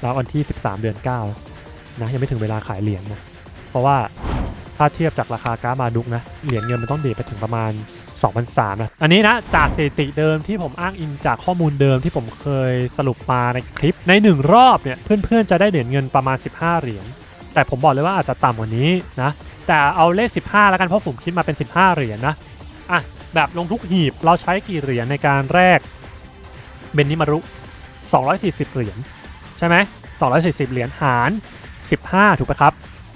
แล้ววันที่ 13 เดือน 9 นะยังไม่ถึงเวลาขายเหรียญนะ เพราะว่าถ้าเทียบจากราคาก้ามาดุกนะ เหรียญเงินมันต้องเดทไปถึงประมาณ2,300นะ อันนี้นะจากสถิติเดิมที่ผมอ้างอิงจากข้อมูลเดิมที่ผมเคยสรุปมาในคลิป ใน 1 รอบเนี่ยเพื่อนๆจะได้เหรียญเงินประมาณ 15 เหรียญ แต่ผมบอกเลยว่าอาจจะต่ำกว่านี้นะ แต่เอาเลข 15 แล้วกันเพราะผมคิดมาเป็น 15 เหรียญนะอะแบบลงทุกหีบเราใช้กี่เหรียญในการแรกเบนนิมารุ 240 เหรียญ ใช่ไหม240 เหรียญหาร 15 ถูกไหมครับ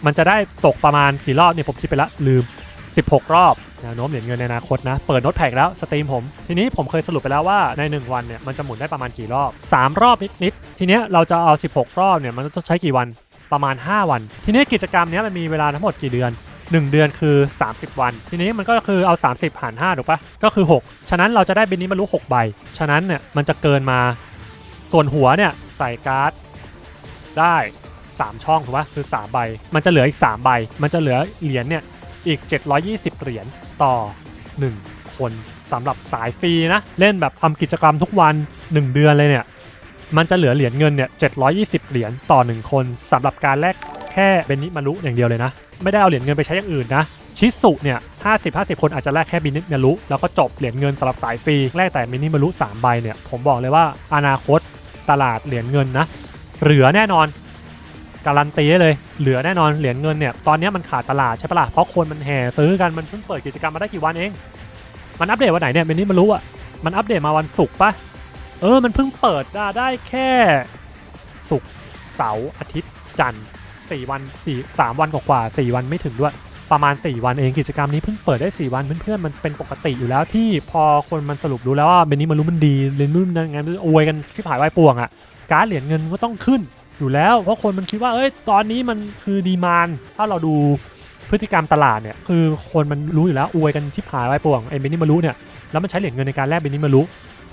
มันจะได้ตกประมาณกี่รอบเนี่ยผมคิดไปละลืม 16 รอบแนวโน้มเหรียญเงินในอนาคตนะ เปิดโน้ตแพ็กแล้วสตรีมผม ทีนี้ผมเคยสรุปไปแล้วว่าใน 1 วันเนี่ยมันจะหมุนได้ประมาณกี่รอบ 3 รอบนิดๆทีเนี้ยเราจะเอา 16 รอบเนี่ยมันจะใช้กี่วันประมาณ 5 วัน ทีนี้กิจกรรมเนี้ยมันมีเวลาทั้งหมดกี่เดือน 1 เดือนคือ 30 วัน ทีนี้มันก็คือเอา 30หาร5ถูกปะก็คือ 6 ฉะนั้นเราจะได้เบนนี้มารู้6ใบ ฉะนั้นเนี่ยมันจะเกินมาส่วนหัวเนี่ย ใส่การ์ดได้ 3 ช่องถูกปะคือ 3 ใบ มันจะเหลืออีก 3 ใบ มันจะเหลือเหรียญเนี่ยอีก 720 เหรียญต่อ 1 คนสำหรับสายฟรีนะ เล่นแบบทำกิจกรรมทุกวัน 1 เดือนเลยเนี่ย มันจะเหลือเหรียญเงินเนี่ย720 เหรียญต่อ 1 คนสำหรับการแลกแค่เบนิมารุอย่างเดียวเลยนะ ไม่ได้เอาเหรียญเงินไปใช้อย่างอื่นนะชิสุเนี่ย50 50 คนอาจจะแลกแค่บินิมารุแล้วก็จบเหรียญเงินสำหรับสายฟรีแลกแต่มินิมารุ3ใบเนี่ยผมบอกเลยว่าอนาคต ตลาดเหรียญเงินนะ เหลือแน่นอน การันตีได้เลย เหลือแน่นอนเหรียญเงินเนี่ย ตอนนี้มันขาดตลาดใช่ปะล่ะ เพราะคนมันแห่ซื้อกันมันเพิ่งเปิดกิจกรรมมาได้กี่วันเอง มันอัปเดตวันไหนเนี่ยมินิมารุอะมันอัปเดตมาวันศุกร์ปะเออ มันเพิ่งเปิดได้ได้แค่ศุกร์เสาร์อาทิตย์จันทร์สี่วันสี่สามวันกว่าๆสี่วันไม่ถึงด้วย ประมาณ 4 วันเองกิจกรรมนี้เพิ่งเปิดได้ 4 วันเพื่อนๆมันเป็นปกติอยู่แล้วที่พอคนมันสรุปรู้แล้วว่าเบนนี้มันรู้มันดีเรียนรุ่นนั้นไงมันอวยกันที่ผายวายป่วงอะ่ะการเหรียญเงินก็ต้องขึ้นอยู่แล้ว เพราะคนมันคิดว่าเอ้ยตอนนี้มันคือดีมานถ้าเราดูพฤติกรรมตลาดเนี่ยคือคนมันรู้อยู่แล้วอวยกันที่ผายวายป่วงไอ้เบนนี้มารู้เนี่ยแล้วมันใช้เหรียญเงินในการแลกเบนนี้มารู้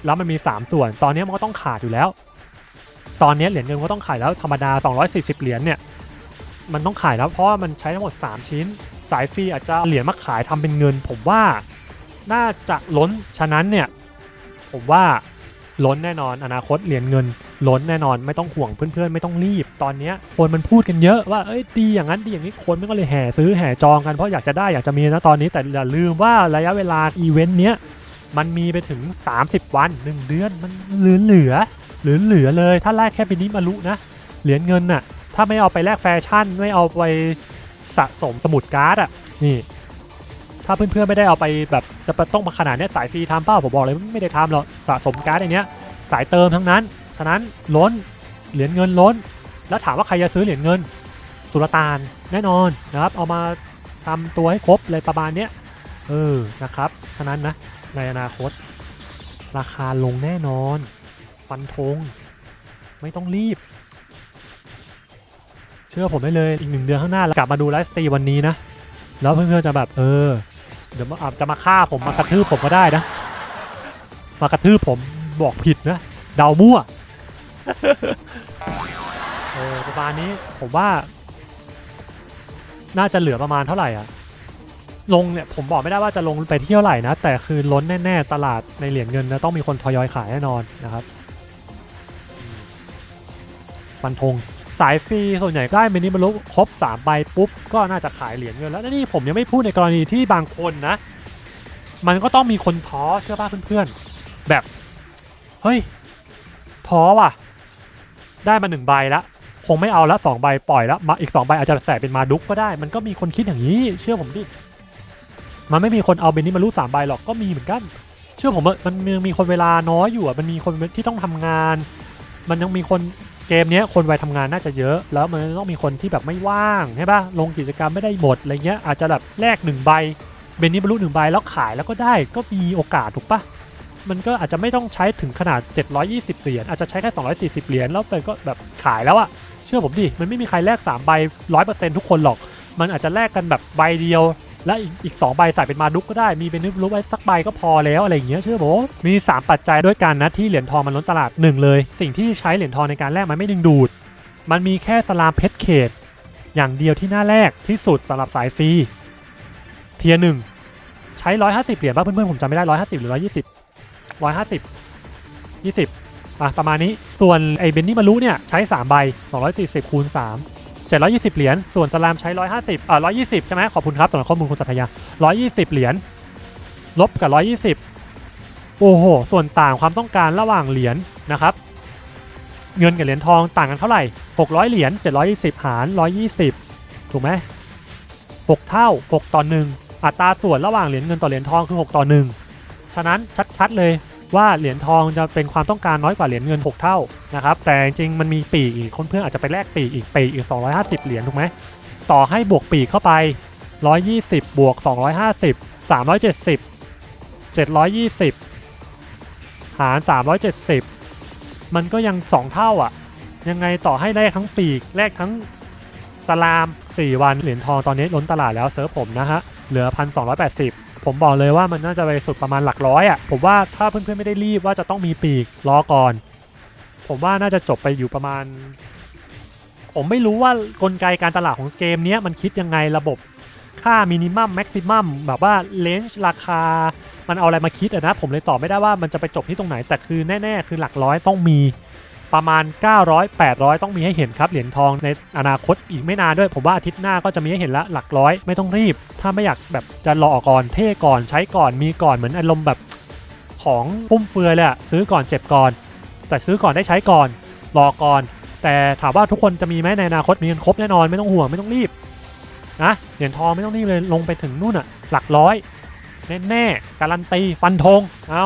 แล้วมันมี 3 ส่วน ตอนนี้มันก็ต้องขาดอยู่แล้ว ตอนนี้เหรียญเงินก็ต้องขายแล้วธรรมดา 240 เหรียญเนี่ยมันต้องขายแล้วเพราะว่ามันใช้ทั้งหมด 3 ชิ้น สายฟรีอาจจะเหรียญมาขายทำเป็นเงิน ผมว่าน่าจะล้นฉะนั้นเนี่ยผมว่าล้นแน่นอนอนาคตเหรียญเงิน ล้นแน่นอนไม่ต้องห่วงเพื่อนๆ ไม่ต้องรีบ ตอนนี้คนมันพูดกันเยอะว่าเอ้ยดีอย่างนั้นดีอย่างนี้คนมันก็เลยแห่ซื้อแห่จองกันเพราะอยากจะได้อยากจะมีนะตอนนี้แต่อย่าลืมว่าระยะเวลาอีเวนต์เนี้ยมันมีไปถึง 30 วัน 1 เดือนมันเหลือเหลือเหลือเหลือเลยถ้าแลกแค่ปีนี้มารุนะเหรียญเงินน่ะถ้าไม่เอาไปแลกแฟชั่นไม่เอาไป สะสมสมุดการ์ดอะนี่ถ้าเพื่อนๆไม่ได้เอาไปแบบจะต้องมาขนาดเนี้ยสายฟรีทำเป้าผมบอกเลยไม่ได้ทำหรอกสะสมการ์ดอย่างเนี้ยสายเติมทั้งนั้น ฉะนั้นล้นเหรียญเงินล้น แล้วถามว่าใครจะซื้อเหรียญเงิน สุลต่านแน่นอนนะครับ เอามาทำตัวให้ครบเลยประมาณเนี้ยเออนะครับ ฉะนั้นนะในอนาคต ราคาลงแน่นอนฟันธงไม่ต้องรีบ ชื่อผมได้เลยอีกหนึ่งเดือนข้างหน้าเรากลับมาดูไลฟ์สตรีมวันนี้นะ แล้วเพื่อนๆจะแบบเออ เดี๋ยวมาอาจจะมาฆ่าผมมากระทืบผมก็ได้นะ มากระทืบผมบอกผิดนะเดามั่วเออประมาณนี้ผมว่า น่าจะเหลือประมาณเท่าไหร่อะลงเนี่ยผมบอกไม่ได้ว่าจะลงไปเที่ยวไหร่นะ แต่คือล้นแน่ ๆ ตลาดในเหรียญเงินนะต้องมีคนทยอยขายแน่นอนนะครับมันธง สายฟรีส่วนใหญ่ได้มินิมารุครบ3ใบปุ๊บก็น่าจะขายเหรียญเงินแล้วและนี่ผมยังไม่พูดในกรณีที่บางคนนะ มันก็ต้องมีคนท้อเชื่อป่ะเพื่อนๆ แบบเฮ้ยท้อว่ะ ได้มาหนึ่งใบละคงไม่เอาละสองใบปล่อยละมาอีกสองใบอาจจะแสบเป็นมาดุกก็ได้ มันก็มีคนคิดอย่างนี้เชื่อผมดิมันไม่มีคนเอาเบนนิมารุสามใบหรอกก็มีเหมือนกัน เชื่อผมว่ามันมีคนเวลาน้อยอยู่อะมันมีคนที่ต้องทำงาน มันยังมีคน เกมนี้คนวัยทำงานน่าจะเยอะ แล้วมันต้องมีคนที่แบบไม่ว่างใช่ปะลงกิจกรรมไม่ได้หมดอะไรเงี้ยอาจจะแบบแลกหนึ่งใบเบนนี้บรรลุหนึ่งใบแล้วขายแล้วก็ได้ก็มีโอกาสถูกปะมันก็อาจจะไม่ต้องใช้ถึงขนาด 720 เหรียญอาจจะใช้แค่240 เหรียญแล้วมันก็แบบขายแล้วอะเชื่อผมดิมันไม่มีใครแลก3ใบ100%ทุกคนหรอก มันอาจจะแลกกันแบบใบเดียว และอีกอีกสองใบใส่เป็นมาดุกก็ได้มีเป็นนึกรู้ไว้สักใบก็พอแล้วอะไรอย่างเงี้ยเชื่อผมมี 3 ปัจจัยด้วยกันนะที่เหรียญทองมันล้นตลาดหนึ่งเลย สิ่งที่ใช้เหรียญทองในการแลกมันไม่ดึงดูด มันมีแค่สลามเพชรเขต อย่างเดียวที่หน้าแรกที่สุดสำหรับสายฟรีเทียร์หนึ่งใช้150เหรียญป่ะเพื่อนๆผมจำไม่ได้150หรือ120 150 20อะประมาณนี้ส่วนไอ้เบนนี่มารุเนี่ยใช้3ใบ240คูณ3 720 เหรียญ ส่วนสลามใช้ 150อ่า120 ใช่ไหมขอบคุณครับสำหรับข้อมูลคุณสัตยา 120 เหรียญ ลบกับ 120 โอ้โห ส่วนต่างความต้องการระหว่างเหรียญนะครับ เงินกับเหรียญทองต่างกันเท่าไหร่ 600 เหรียญ 720 หาร 120 ถูกไหม 6 เท่า 6 ต่อ 1 อัตราส่วนระหว่างเหรียญเงินต่อเหรียญทองคือ 6 ต่อ 1 ฉะนั้นชัดๆเลย ว่าเหรียญทองจะเป็นความต้องการน้อยกว่าเหรียญเงิน 6 เท่านะครับแต่จริงมันมีปีกอีกคนเพื่อนอาจจะไปแลกปีกอีกปีกอีก 250 เหรียญถูกไหมต่อให้บวกปีกเข้าไป 120 บวก 250 370 720 หาร 370 มันก็ยัง 2 เท่าอะ ยังไงต่อให้แลกทั้งปีกแลกทั้งสลาม 4 วันเหรียญทองตอนนี้ล้นตลาดแล้วเซิร์ฟผมนะฮะ เหลือ 1,280 ผมบอกเลยว่ามันน่าจะไปสุดประมาณหลักร้อยอะ ผมว่าถ้าเพื่อนๆไม่ได้รีบว่าจะต้องมีปีกรอก่อน ผมว่าน่าจะจบไปอยู่ประมาณ ผมไม่รู้ว่ากลไกการตลาดของเกมนี้มันคิดยังไงระบบค่ามินิมัมแม็กซิมัมแบบว่าเลนจ์ราคา มันเอาอะไรมาคิดอะนะ ผมเลยตอบไม่ได้ว่ามันจะไปจบที่ตรงไหนแต่คือแน่ ๆ คือหลักร้อยต้องมี ประมาณ 900 800 ต้องมีให้เห็นครับเหรียญทองในอนาคตอีกไม่นานด้วย ผมว่าอาทิตย์หน้าก็จะมีให้เห็นละหลักร้อย ไม่ต้องรีบ ถ้าไม่อยากแบบจะรอก่อนเท่ก่อนใช้ก่อนมีก่อนเหมือนอารมณ์แบบของฟุ่มเฟือยเลยอะซื้อก่อนเจ็บก่อน แต่ซื้อก่อนได้ใช้ก่อนรอก่อน แต่ถามว่าทุกคนจะมีไหมในอนาคตมีเงินครบแน่นอนไม่ต้องห่วงไม่ต้องรีบนะเหรียญทองไม่ต้องรีบเลยลงไปถึงนู่นอะหลักร้อยแน่ๆการันตีฟันธงเอา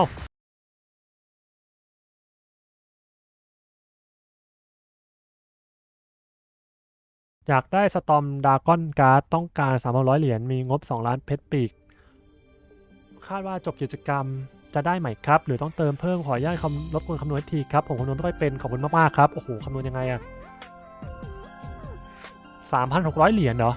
อยากได้สตอมดากอนการ์ดต้องการ 300 เหรียญมีงบ 2 ล้านเพชรปีก คาดว่าจบกิจกรรมจะได้ไหม่ครับ หรือต้องเติมเพิ่มขออนุญาตคำรบกวนคำนวณทีครับ ผมคำนวณไม่ค่อยเป็น ขอบคุณมาก ๆ ครับ โอ้โหคำนวณยังไงอะ3,600 เหรียญเหรอ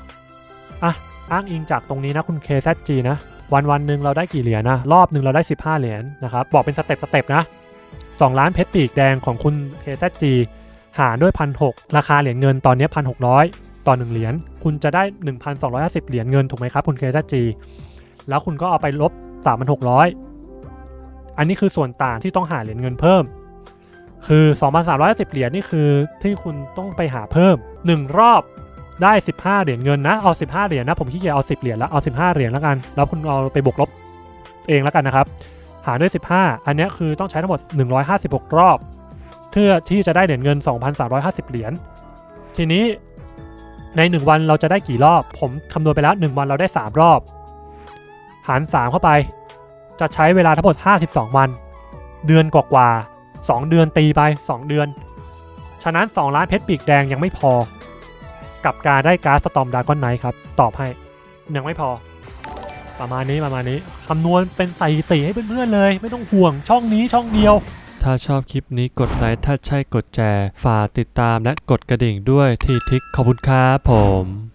อะ อ้างอิงจากตรงนี้นะคุณ KZG นะ วันวันหนึ่งเราได้กี่เหรียญนะ รอบหนึ่งเราได้ 15 เหรียญนะครับ บอกเป็นสเต็ปสเต็ปนะ 2 ล้านเพชรปีกแดงของคุณ KZG หารด้วย 1,600 ราคาเหรียญเงินตอนนี้ 1,600 ต่อ 1 เหรียญคุณจะได้ 1,250 เหรียญเงินถูกไหมครับ คุณ KZG แล้วคุณก็เอาไปลบ 3,600 อันนี้คือส่วนต่างที่ต้องหาเหรียญเงินเพิ่ม คือ 2,350 เหรียญนี่คือที่คุณต้องไปหาเพิ่ม 1 รอบได้ 15 เหรียญเงินนะ เอา 15 เหรียญนะ ผมขี้เกียจเอา 10 เหรียญแล้ว เอา 15 เหรียญแล้วกัน แล้วคุณเอาไปบวกลบเองแล้วกันนะครับ หารด้วย 15 อันนี้คือต้องใช้ทั้งหมด 156 รอบ เพื่อที่จะได้เหรียญเงิน 2,350 เหรียญ ทีนี้ ใน 1 วันเราจะได้กี่รอบ ผมคำนวณไปแล้ว 1 วันเราได้ 3 รอบ หาร 3 เข้าไป จะใช้เวลาทั้งหมด 52 วัน เดือนกว่าๆ2เดือนตีไป 2 เดือน ฉะนั้น 2 ล้านเพชรปีกแดงยังไม่พอ กับการได้การ์ดสตอมดากอนไนท์ครับ ตอบให้ ยังไม่พอ ประมาณนี้ประมาณนี้คำนวณเป็นสถิติให้เพื่อนๆเลย ไม่ต้องห่วงช่องนี้ช่องเดียว ถ้าชอบคลิปนี้กดไลค์ถ้าใช่กดแชร์ฝากติดตามและกดกระดิ่งด้วยทีทิกขอบคุณครับผม